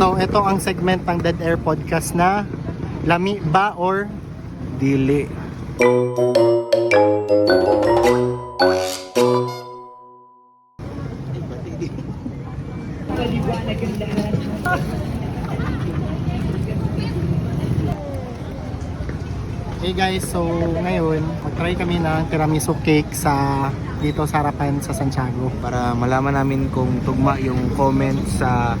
So, ito ang segment ng Dead Air Podcast na Lami ba or Dili. Hey guys, so ngayon, mag-try kami ng tiramisu cake sa dito sa harapan sa Santiago. Para malaman namin kung tugma yung comment sa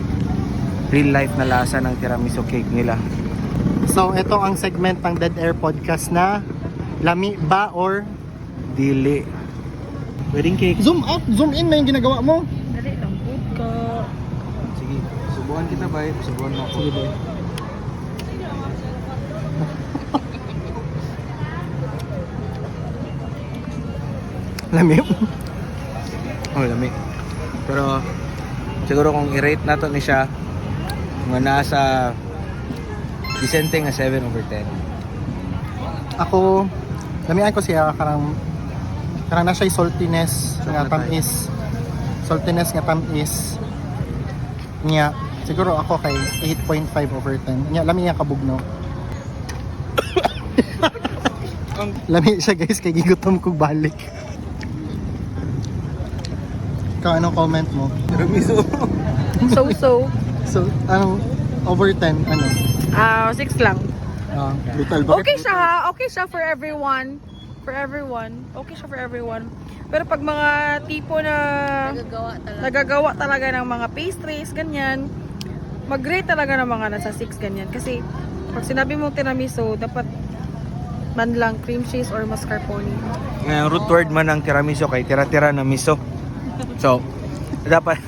real life na lasa ng tiramisu cake nila. So, ito ang segment ng Dead Air Podcast na Lami ba or Dili. Wedding cake. Zoom out, zoom in na yung ginagawa mo. Dali lang po ka. Sige, subuhan kita ba? Subuhan mo ako. Sige ba? Lami. Oh, lami. Pero siguro kung i-rate nato ni siya mga nasa decente nga 7 over 10. Ako, lamian ko siya karang karang na siya saltiness nga Chocolate tamis. Saltiness nga tamis. Niya, siguro ako kay 8.5 over 10. Niya, lami niya kabugno. lami siya guys, kay gigutom kog balik. Ikaw, anong comment mo? Tiramisu. So-so. So, anong over 10, ano? Ah, six lang. Ah, brutal. Bakit Okay siya ha. Okay siya for everyone. For everyone. Okay siya for everyone. Pero pag mga tipo na Nagagawa talaga. nagagawa talaga ng mga pastries, ganyan, mag-rate talaga ng mga nasa 6 ganyan. Kasi pag sinabi mo tiramisu, dapat man lang cream cheese or mascarpone. Ngayon, root word man ng tiramisu kay tira-tira na miso. So, dapat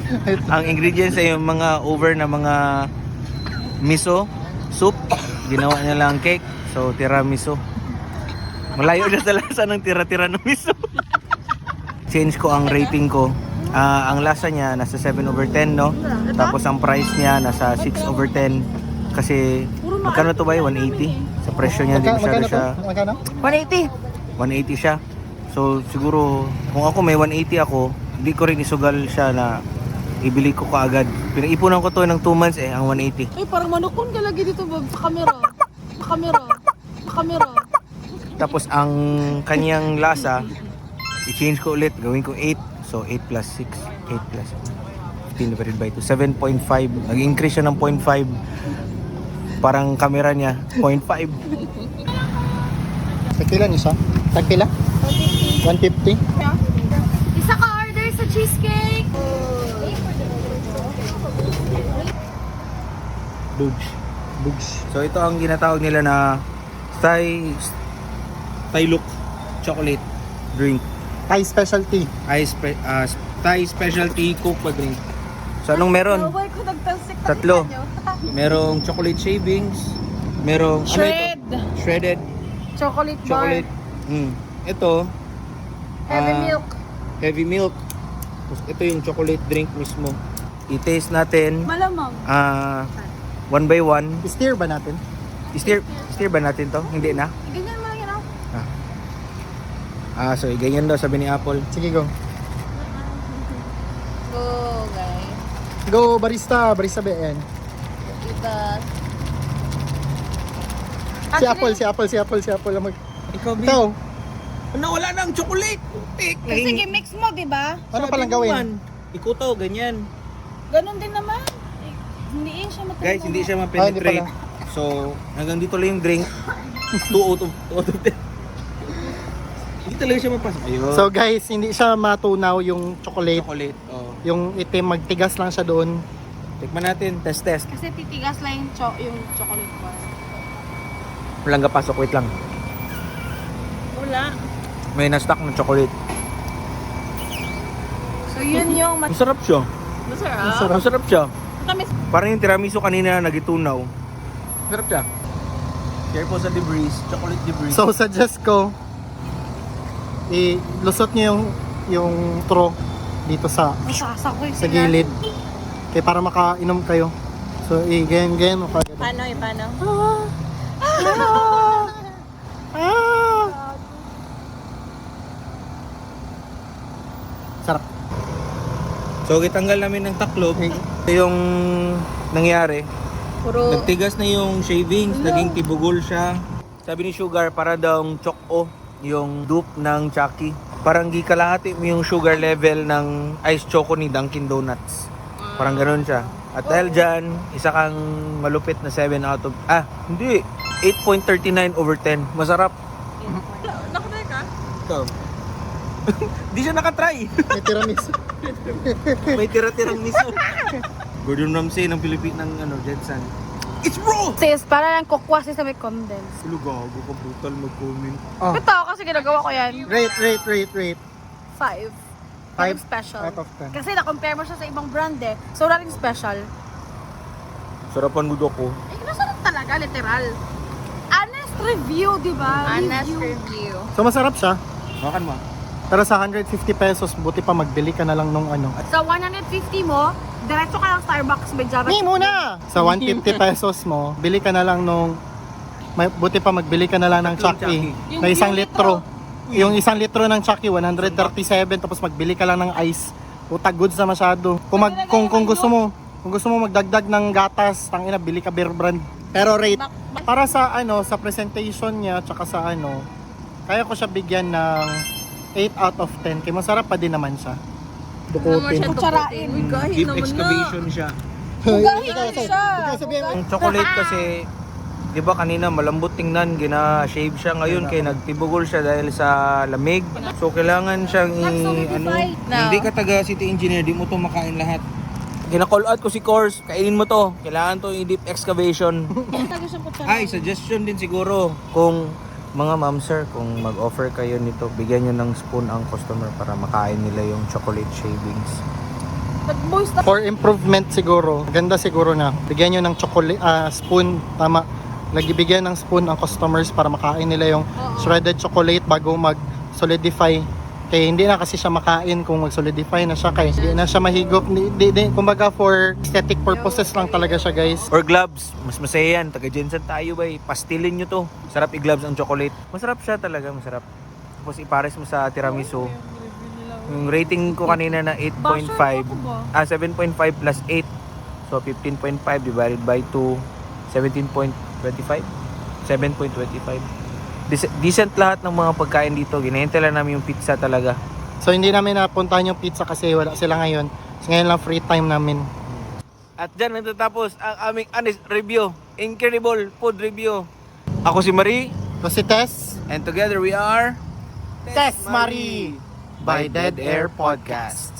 ang ingredients ay yung mga over na mga miso, soup, ginawa niya lang cake. So, tiramisu. Malayo na sa lasa ng tira-tira na miso. Change ko ang rating ko. Ah, ang lasa niya nasa 7 over 10, no? Tapos ang price niya nasa 6 over 10. Kasi, magkano to ba? 180? Sa presyo niya, hindi masyado siya... Magkano? 180. 180 siya. So siguro kung ako may 180 ako, hindi ko rin isugal siya na ibili ko kaagad. Pinaipunan ko to ng 2 months eh, ang 180. Ay, parang manukon ka lagi dito, Bob, sa camera. Sa camera. Sa camera. Tapos ang kanyang lasa, i-change ko ulit, gawin ko 8. So 8 plus 6, 8 plus 15 divided by 2, 7.5. Nag-increase siya ng 0.5. Parang camera niya, 0.5. Tagpila niyo siya? Tagpila? 150. Isa ka order sa cheesecake. Dudes. Bugs. So ito ang ginatawag nila na Thai Thai look chocolate drink. Thai specialty. Thai, spe, ah, Thai specialty pa drink. So anong meron? Tatlo. Merong chocolate shavings, merong Shred. ano ito? Shredded Chocolate, chocolate. Mm. Ito Heavy ah, milk. Heavy milk. Tapos ito yung chocolate drink mismo. I-taste natin Malamang. ah one by one. Steer ba natin? Steer, steer ba natin to? Hindi na. Ganyan mo lang yun, oh. Ah, so ganyan daw sabi ni Apple. Sige, go. Go, guys. Go, barista. Barista BN. Iba. Si Apple, si Apple, si Apple, si Apple. Ikaw. Ikaw, Nawala na ang chocolate. Tik. Sige, mix mo, di ba? ano palang gawin? Ikuto, ganyan. Ganon din naman. Eh, Hindi eh siya matulog. Guys, hindi siya Ah, ma-penetrate. so, hanggang dito lang yung drink. 2 out of 2 out of 10. Hindi talaga siya mapasok. Ayun. So guys, hindi siya matunaw yung chocolate. chocolate. Oh. Yung itim, magtigas lang siya doon. Tikman natin. Test, test. Kasi titigas lang yung, cho- yung chocolate bar. Walang kapasok. Wait lang. Wala. May na-stock ng chocolate. So, yun yung mas... Masarap siya. Masarap. Sarap. Masarap siya. Tamis. Parang yung tiramisu kanina nagitunaw. Masarap siya. Careful sa debris. Chocolate debris. So suggest ko, ilusot niyo yung yung straw dito sa Masasak ko sa gilid. Kaya para makainom kayo. So, i-ganyan-ganyan mo kagad. Paano eh, paano? Ah! Sarap. So, kitanggal namin ng taklob. Ito yung nangyari. Puro, Nagtigas na yung shavings, naging tibugol siya. Sabi ni Sugar, para daw choco yung dupe ng Chucky. Parang gikalahati mo yung sugar level ng ice choco ni Dunkin Donuts. Parang ganun siya. At dahil dyan, isa kang malupit na 7 out of... Ah, hindi. 8.39 over 10. Masarap. nakatry ka? Ikaw. Di siya nakatry. May tiramisu. May tira-tirang miso. Gordon Ramsay ng Pilipin ng ano, Jetson. It's raw! Sis, para lang kukwa sis sa may condense. Hello, gago ka brutal mag-comment. Oh. Ito kasi ginagawa ko yan. Rate, rate, rate, rate. Five. Five Five special. out of ten. Kasi na-compare mo siya sa ibang brand eh. So, wala rin special. Sarapan mo ko. Eh, masarap talaga, literal. Honest review, di ba? Honest review. So masarap siya. Makan mo. Pero sa 150 pesos, buti pa magbili ka na lang nung ano. Sa 150 mo, diretso ka lang Starbucks may Java. Ni muna! Sa 150 pesos mo, bili ka na lang nung... May, buti pa magbili ka na lang ng Tatlong Chucky. Chucky. Na isang litro. Yung isang litro ng Chucky, 137. Tapos magbili ka lang ng ice. Utag goods na masyado. Kung, mag, kung, kung gusto mo, kung gusto mo magdagdag ng gatas, tangina, bili ka beer brand. Pero rate, para sa ano, sa presentation niya, tsaka sa ano, kaya ko siya bigyan ng 8 out of 10. Kaya masarap pa din naman siya. Dukutin. Kutsarain. Uy, Deep naman excavation siya. Ikaw, siya. Mo. Yung chocolate kasi, di ba kanina malambot tingnan, gina-shave siya ngayon kaya nagtibugol siya dahil sa lamig. So kailangan siyang i... Ano, No. hindi ka taga city engineer, di mo to makain lahat. Gina-call out ko si Course, kainin mo to. Kailangan to i-deep excavation. Ay, suggestion din siguro kung mga ma'am sir, kung mag-offer kayo nito, bigyan nyo ng spoon ang customer para makain nila yung chocolate shavings. For improvement siguro, ganda siguro na bigyan nyo ng chocolate, ah, spoon, tama. Nagbibigyan ng spoon ang customers para makain nila yung shredded chocolate bago mag-solidify. Kaya hindi na kasi siya makain kung mag-solidify na siya kaya hindi na siya mahigop. Di, di, di- kumbaga for aesthetic purposes lang talaga siya guys. Or gloves, mas masaya yan. Taga Jensen tayo ba Pastilin nyo to. Sarap i-gloves ang chocolate. Masarap siya talaga, masarap. Tapos ipares mo sa tiramisu. Yung rating ko kanina na 8.5. Ah, 7.5 plus 8. So 15.5 divided by 2, 17.25. 7.25. Dec- decent lahat ng mga pagkain dito. Ginahintay lang namin yung pizza talaga. So hindi namin napuntahan yung pizza kasi wala sila ngayon. So ngayon lang free time namin. At dyan natatapos ang aming honest review. Incredible food review. Ako si Marie. So si Tess, And together we are Tess Marie by Dead Air Podcast.